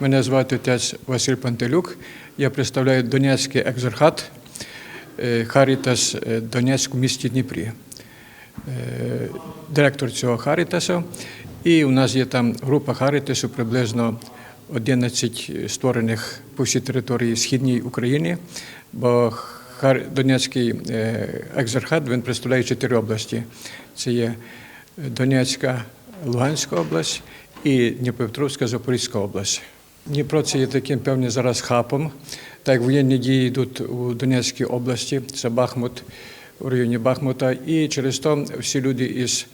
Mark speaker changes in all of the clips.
Speaker 1: Мене звати отець Василь Пантелюк. Я представляю Донецький екзархат е, Харітас е, Донецьк у місті Дніпрі. Е, Директор цього Харітаса. І у нас є там група Харітасу, приблизно 11 створених по всій території Східній України, бо Донецький екзархат він представляє чотири області. Це є Донецька, Луганська область і Дніпропетровська, Запорізька область. Дніпро це є таким певним зараз хапом. Так як воєнні дії йдуть у Донецькій області, це Бахмут у районі Бахмута, і через то всі люди із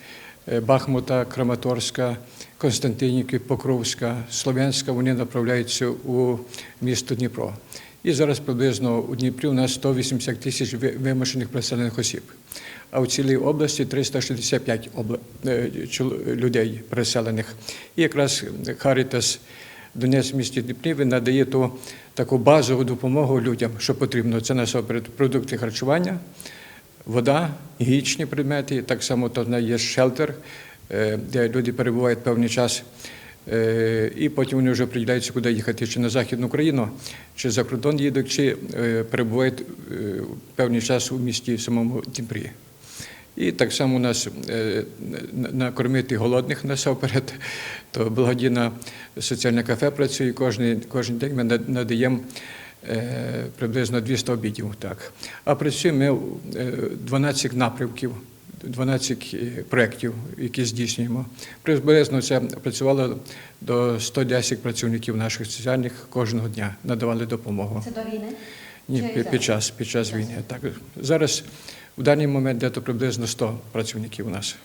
Speaker 1: е, Бахмута, Краматорська, Константинівки, Покровська, Слов'янська, вони направляються у місто Дніпро. І зараз приблизно у Дніпрі у нас 180 тисяч вимушених переселених осіб. А у цілій області 365 обла- е, людей переселених. І якраз Харітас Донець в місті Дніпрі надає ту таку базову допомогу людям, що потрібно. Це насамперед продукти харчування, вода, гігієнічні предмети. Так само то є шелтер, е, де люди перебувають певний час. Е, І потім вони вже приділяються, куди їхати, чи на Західну Україну, чи за кордон їдуть, чи е, перебувають певний час у місті самому Дніпрі. І так само у нас е, на- накормити голодних насамперед, то благодійне соціальне кафе працює кожен, кожен день. Ми надаємо е, приблизно 200 обідів. Так. А працюємо ми е, 12 напрямків, 12 е, проєктів, які здійснюємо. Приблизно це працювало до 110 працівників наших соціальних кожного дня, надавали допомогу.
Speaker 2: Це до війни?
Speaker 1: Ні, під час, під час війни. Так, зараз в даний момент десь приблизно 100 працівників у нас.